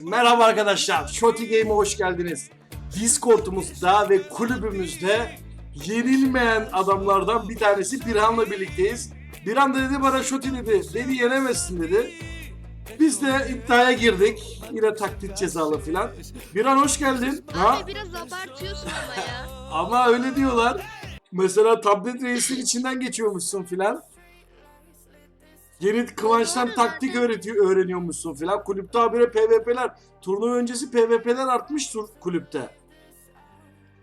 Merhaba arkadaşlar, Shotty Game'e hoş geldiniz. Discord'umuzda ve kulübümüzde yenilmeyen adamlardan bir tanesi Birhan'la birlikteyiz. Birhan da dedi bana Shotty dedi, beni yenemezsin dedi. Biz de iddiaya girdik. Yine taklit cezalı filan. Birhan hoş geldin. Ha? Abi biraz abartıyorsun ama ya. Ama öyle diyorlar. Mesela tablet reisin içinden geçiyormuşsun filan. Yeni Kıvanç'tan taktik öğretiyor, öğreniyormuşsun filan. Kulüpte habire PvP'ler, turnuva öncesi PvP'ler artmış tur kulüpte.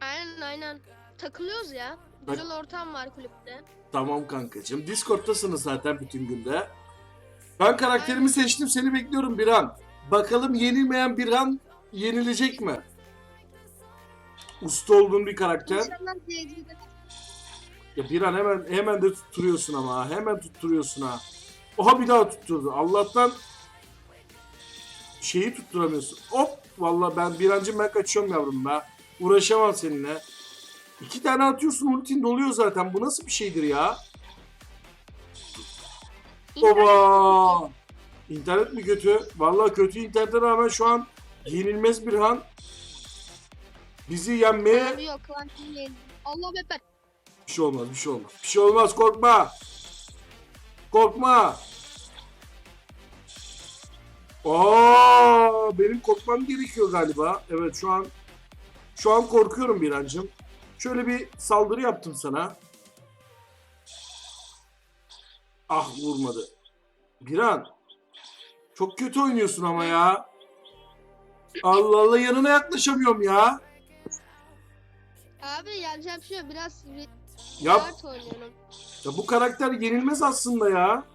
Aynen aynen. Takılıyoruz ya. Güzel ortam var kulüpte. Tamam kankacığım. Discord'tasınız zaten bütün günde. Ben karakterimi seçtim. Seni bekliyorum Birhan. Bakalım yenilmeyen Birhan yenilecek mi? Usta olduğun bir karakter. İnşallah DC'de. Ya bir an hemen hemen de tutturuyorsun ama. Hemen tutturuyorsun ha. Oha bir daha tutturdu. Allah'tan şeyi tutturamıyorsun. Hop vallahi ben bir ancım ben kaçıyorum yavrum be. Uğraşamam seninle. İki tane atıyorsun ultin doluyor zaten. Bu nasıl bir şeydir ya? Oba! İnternet mi kötü? Vallahi kötü internete rağmen şu an yenilmez bir han. Bizi yenmeye yok. Allah beber. Bir şey olmaz, bir şey olmaz. Bir şey olmaz, korkma. Korkma. Aa, benim korkmam gerekiyor galiba. Evet, şu an şu an korkuyorum Birancım. Şöyle bir saldırı yaptım sana. Ah vurmadı. Biran. Çok kötü oynuyorsun ama ya. Allah Allah yanına yaklaşamıyorum ya. Abi yapacak bir şey yok. Biraz Yap. rahat oynuyorum. Ya bu karakter yenilmez aslında ya.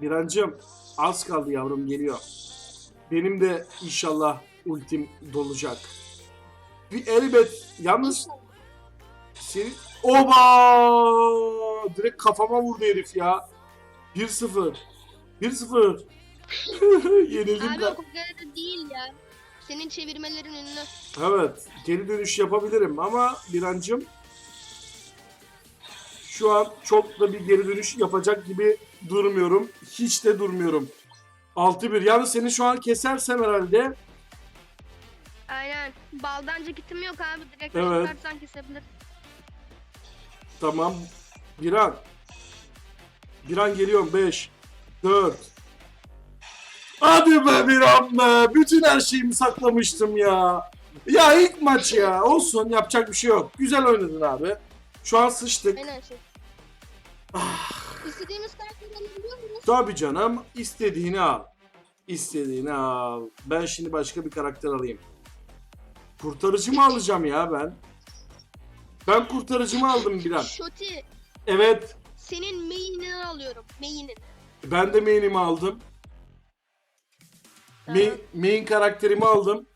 Birancım az kaldı yavrum geliyor. Benim de inşallah ultim dolacak. Bir elbet yalnız seni Oba! Direkt kafama vurdu herif ya. 1-0. 1-0. Yenildim. Abi ben. o kadar da değil ya. Senin çevirmelerin ünlü. Evet, geri dönüş yapabilirim ama Birancım şu an çok da bir geri dönüş yapacak gibi durmuyorum. Hiç de durmuyorum. 6-1. Yalnız seni şu an kesersem herhalde Aynen. Baldan ceketim yok abi. Direkt Evet. çıkarsan kesebilir. tamam. Biran. Biran geliyorum. 5, 4. Hadi be Biran be. Bütün her şeyimi saklamıştım ya. Ya ilk maç ya. Olsun yapacak bir şey yok. Güzel oynadın abi. Şu an sıçtık. Aynen şey. İstediğimiz karakteri alabiliyor muyuz? Tabii canım istediğini al. İstediğini al. Ben şimdi başka bir karakter alayım. Kurtarıcı mı alacağım ya ben? Ben kurtarıcımı aldım Bilal. Şoti. Evet Senin main'ini alıyorum. Main'ini. ben de main'imi aldım. Ma- main karakterimi aldım.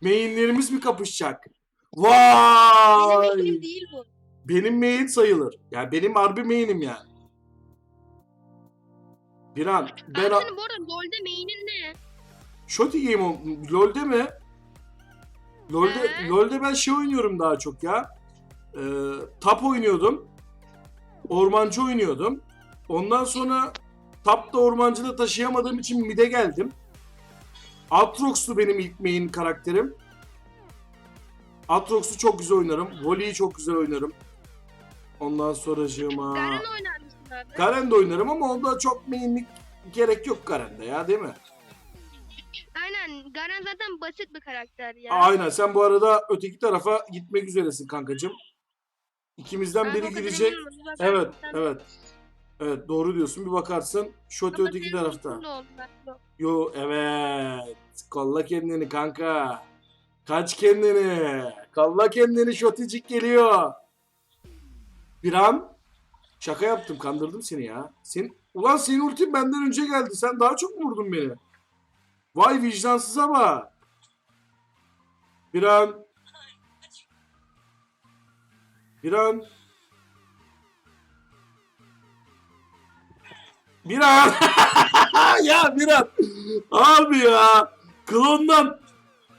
Main'lerimiz mi kapışacak? Benim Vay! main'im değil bu. Benim main sayılır. Yani benim harbi main'im yani. Bir an ben a- senin bu arada LoL'de main'in ne? Shotty Game. LoL'de mi? LoL'de, He. LoL'de ben şey oynuyorum daha çok ya. Ee, tap oynuyordum. Ormancı oynuyordum. Ondan sonra tapta ormancıda taşıyamadığım için mid'e geldim. Aatrox'tu benim ilk main karakterim. Aatrox'u çok güzel oynarım. Voli'yi çok güzel oynarım. Ondan sonracığıma... Garen oynar mısın abi? Garen de oynarım ama onda çok mainlik gerek yok Garen'de ya değil mi? Aynen. Garen zaten basit bir karakter ya. Aynen sen bu arada öteki tarafa gitmek üzeresin kankacığım. İkimizden Ben o biri kadar gidecek. eminim, bir Evet, Sen- evet. Evet doğru diyorsun. Bir bakarsın Şoti Ama öteki senin tarafta. için de oldu bak bu. Yo evet. Kolla kendini kanka. Kaç kendini. Kolla kendini Şoticik geliyor. Bir an şaka yaptım kandırdım seni ya. Sen, ulan senin ultin benden önce geldi. Sen daha çok mu vurdun beni? Vay vicdansıza bak. Bir an. Bir an. Bir an. ya bir an. Abi ya. Klondan.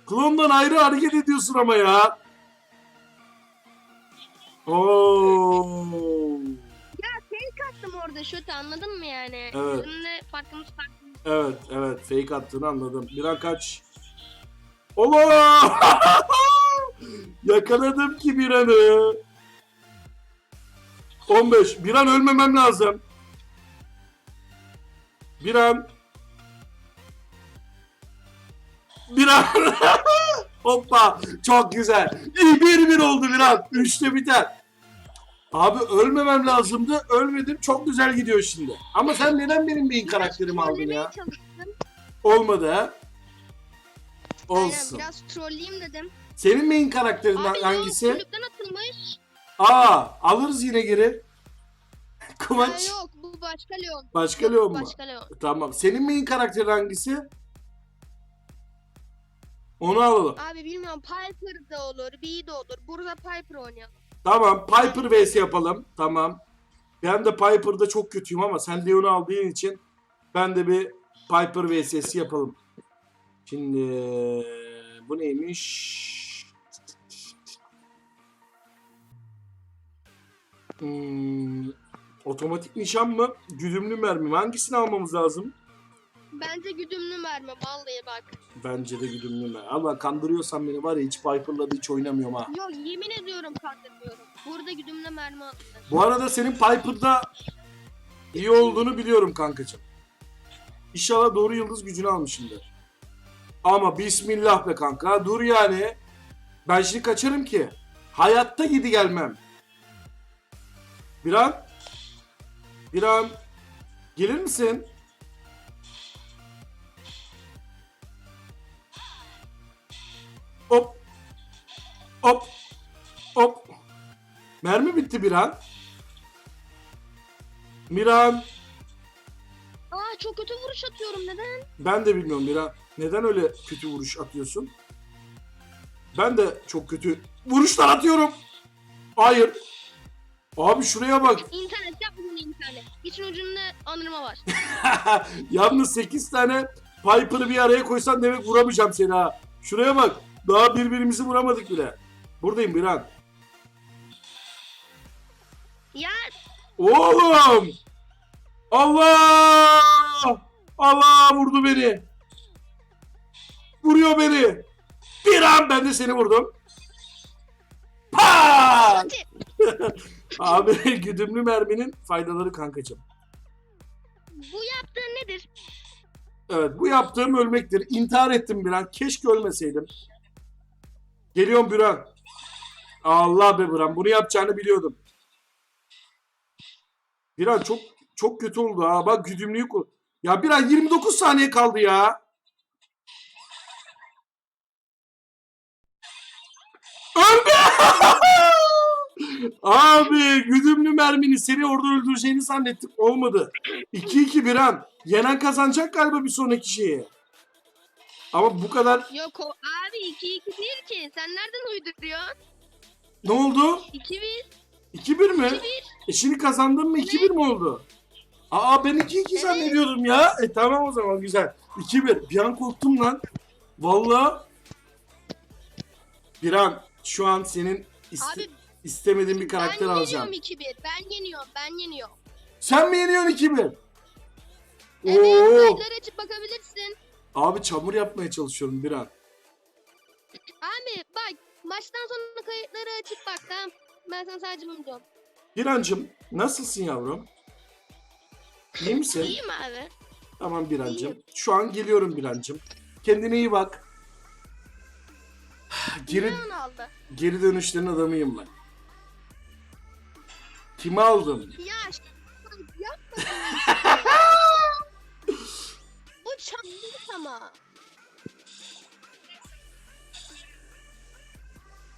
Klondan ayrı hareket ediyorsun ama ya. Oo. Kattım orada şöyle anladın mı yani? Evet. Bizim de farkımız farklı. Evet evet fake attığını anladım. Bir an kaç. Allah! Yakaladım ki bir anı. 15. Bir an ölmemem lazım. Bir an. Bir an. Hoppa. Çok güzel. İyi bir bir oldu bir an. Üçte biter. Abi ölmemem lazımdı. Ölmedim. Çok güzel gidiyor şimdi. Ama sen neden benim beyin karakterimi aldın ya? Olmadı ha. Aynen, Olsun. biraz trolleyeyim dedim. Senin main karakterin Abi yok, hangisi? kulüpten atılmış. Aa, alırız yine geri. Ha, Kumaç. yok bu başka Leon. Başka Yok, Leon mu? Başka Leon. Tamam. Senin main karakterin hangisi? Onu alalım. Abi bilmiyorum Piper da olur, Bee de olur. Burada Piper oynayalım. Tamam. Piper vs yapalım. Tamam. Ben de Piper'da çok kötüyüm ama sen Leon'u aldığın için ben de bir Piper vs'si yapalım. Şimdi bu neymiş? Hmm, otomatik nişan mı? Güdümlü mermi mi? Hangisini almamız lazım? Bence güdümlü mermi vallahi bak. Bence de güdümlü mermi. Allah kandırıyorsan beni var ya hiç Piper'la da hiç oynamıyorum ha. Yok yemin ediyorum kandırmıyorum. Burada güdümlü mermi attı. Bu arada senin Piper'da iyi olduğunu biliyorum kankacığım. İnşallah doğru yıldız gücünü almışımdır. Ama bismillah be kanka dur yani. Ben şimdi kaçarım ki. Hayatta gidi gelmem. Bir an. Bir an. Gelir misin? Hop. Hop. Hop. Mermi bitti bir an. Miran. Aa çok kötü vuruş atıyorum neden? Ben de bilmiyorum Miran. Neden öyle kötü vuruş atıyorsun? Ben de çok kötü vuruşlar atıyorum. Hayır. Abi şuraya bak. İnternet yap bunu internet. İçin ucunda anırma var. Yalnız 8 tane Piper'ı bir araya koysan demek vuramayacağım seni ha. Şuraya bak. Daha birbirimizi vuramadık bile. Buradayım Miran. ya Oğlum! Allah! Allah vurdu beni. Vuruyor beni. Bir an ben de seni vurdum. Pa! Abi güdümlü merminin faydaları kankacığım. Bu yaptığın nedir? Evet bu yaptığım ölmektir. İntihar ettim bir an. Keşke ölmeseydim. Geliyorum Büran. Allah be Büran. Bunu yapacağını biliyordum. Bir an çok çok kötü oldu ha. Bak güdümlüyü kul. Ya bir an 29 saniye kaldı ya. Öldü! Abi güdümlü mermini seni orada öldüreceğini zannettim. Olmadı. 2-2 bir an. Yenen kazanacak galiba bir sonraki şeyi. Ama bu kadar Yok o abi 2-2 değil ki. Sen nereden uyduruyorsun? ne oldu? 2-1. 2-1 mi? 2-1. E şimdi kazandın mı 2-1 mi oldu? Aa ben 2-2 zannediyordum ya. E tamam o zaman güzel. 2-1. Bir an korktum lan. Valla. Bir an şu an senin iste- Abi istemediğin bir karakter ben alacağım. yeniyorum 2-1. Ben yeniyorum. Ben yeniyorum. Sen mi yeniyorsun 2-1? Evet Oo. kayıtları açıp bakabilirsin. Abi çamur yapmaya çalışıyorum bir an. Abi bak maçtan sonra kayıtları açıp bak tamam. Ben sana sadece bunu diyorum. Birancım nasılsın yavrum? İyi misin? İyi mi abi? Tamam Birancım. Şu an geliyorum Birancım. Kendine iyi bak. Geri, Ne onu aldı? geri dönüşlerin adamıyım ben. Kimi aldım? Ya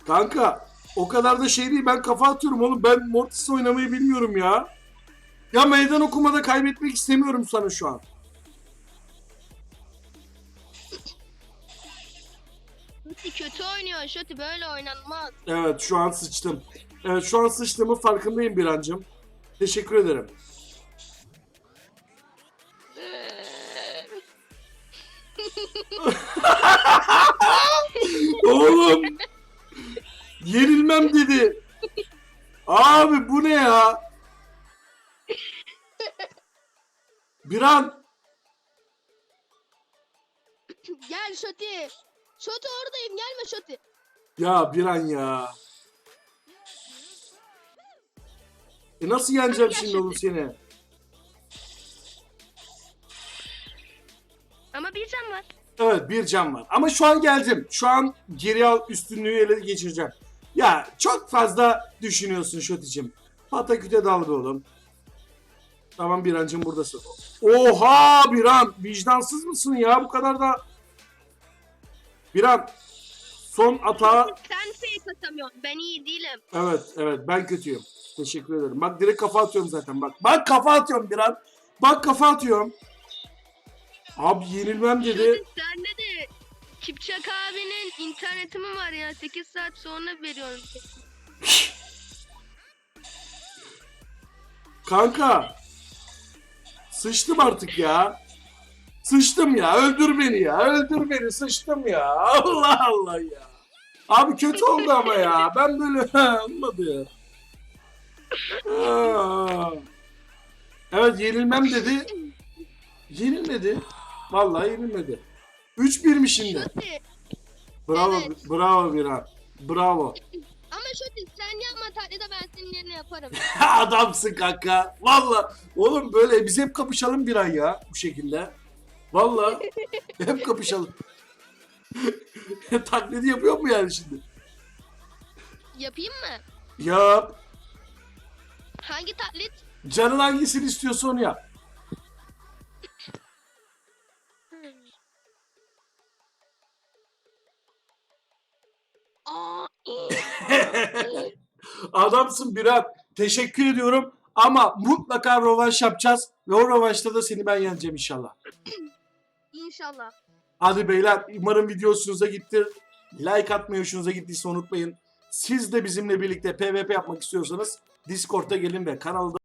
Kanka o kadar da şey değil ben kafa atıyorum oğlum ben Mortis oynamayı bilmiyorum ya. Ya meydan okumada kaybetmek istemiyorum sana şu an. Kötü oynuyor. Şoti böyle oynanmaz. Evet şu an sıçtım. Evet şu an sıçtığımın farkındayım Birancım. Teşekkür ederim. Abi bu ne ya? Bir an. Şoti. Şoti oradayım gelme Şoti. Ya bir an ya. E nasıl yeneceğim Hadi şimdi oğlum seni? Ama bir can var. Evet bir can var. Ama şu an geldim. Şu an geri al üstünlüğü ele geçireceğim. Ya çok fazla düşünüyorsun Şoti'cim. Pataküte dal be oğlum. Tamam Birancım buradasın. Oha Biran! Vicdansız mısın ya? Bu kadar da... Biran! Son atağı... Sen fake atamıyorsun. Ben iyi değilim. Evet evet ben kötüyüm. Teşekkür ederim. Bak direkt kafa atıyorum zaten bak. Bak kafa atıyorum Biran. Bak kafa atıyorum. Abi yenilmem dedi. Şoti sende de Kipçak abinin interneti mi var ya? 8 saat sonra veriyorum. Kanka. Sıçtım artık ya. Sıçtım ya. Öldür beni ya. Öldür beni. Sıçtım ya. Allah Allah ya. Abi kötü oldu ama ya. Ben böyle olmadı. Aa. Evet yenilmem dedi. Yenilmedi. Vallahi yenilmedi. 3-1'mi şimdi. Şoti. Bravo, Evet. bravo Biran. Bravo. Ama Şoti sen yapma taklidi ben senin yerine yaparım. Adamsın kanka. Valla. Oğlum böyle biz hep kapışalım bir ay ya bu şekilde. Valla. hep kapışalım. Taklidi yapıyor mu yani şimdi? Yapayım mı? Ya Hangi taklit? canın hangisini istiyorsa onu yap. Adamsın Biran. Teşekkür ediyorum. Ama mutlaka rövanş yapacağız. Ve o rövanşta da seni ben yeneceğim inşallah. İnşallah. Hadi beyler umarım video hoşunuza gitti. Like atmayı hoşunuza gittiyse unutmayın. Siz de bizimle birlikte PvP yapmak istiyorsanız Discord'a gelin ve kanalda